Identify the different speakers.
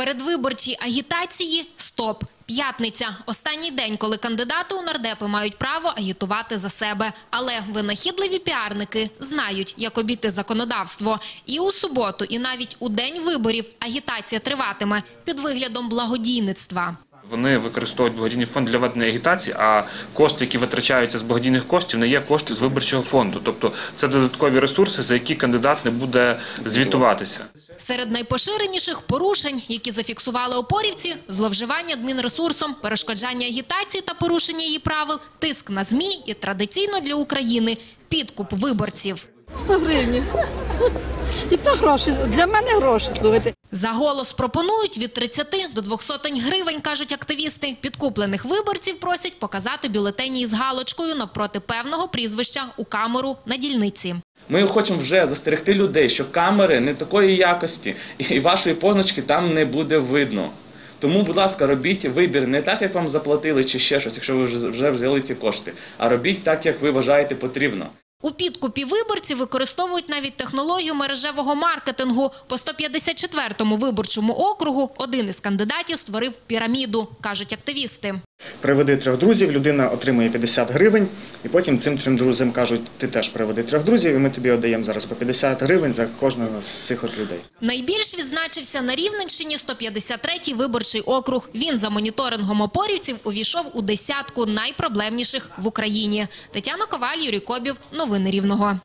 Speaker 1: передвиборчій агітації стоп. П'ятниця – останній день, коли кандидати у нардепи мають право агітувати за себе. Але винахідливі піарники знають, як обійти законодавство. І у суботу, і навіть у день виборів агітація триватиме під виглядом благодійництва.
Speaker 2: Вони використовують благодійний фонд для ведення агітації, а кошти, які витрачаються з благодійних коштів, не є кошти з виборчого фонду. Тобто це додаткові ресурси, за які кандидат не буде звітуватися.
Speaker 1: Серед найпоширеніших порушень, які зафіксували опорівці – зловживання адмінресурсом, перешкоджання агітації та порушення її правил, тиск на ЗМІ і традиційно для України – підкуп виборців.
Speaker 3: 100 гривень. І то гроші. Для мене гроші, слухайте.
Speaker 1: За голос пропонують від 30 до 200 гривень, кажуть активісти. Підкуплених виборців просять показати бюлетені із галочкою навпроти певного прізвища у камеру на дільниці.
Speaker 4: Ми хочемо вже застерегти людей, що камери не такої якості, і вашої позначки там не буде видно. Тому, будь ласка, робіть вибір не так, як вам заплатили, чи ще щось, якщо ви вже- взяли ці кошти, а робіть так, як ви вважаєте потрібно.
Speaker 1: У підкупі виборців використовують навіть технологію мережевого маркетингу. По 154-му виборчому округу один із кандидатів створив піраміду, кажуть активісти.
Speaker 5: Приведи трьох друзів, людина отримує 50 гривень, і потім цим трьом друзям кажуть, ти теж приведи трьох друзів, і ми тобі віддаємо зараз по 50 гривень за кожного з цих от людей.
Speaker 1: Найбільш відзначився на Рівненщині 153-й виборчий округ. Він за моніторингом опорівців увійшов у десятку найпроблемніших в Україні. Тетяна Коваль, Юрій Кобів. Новини Рівного.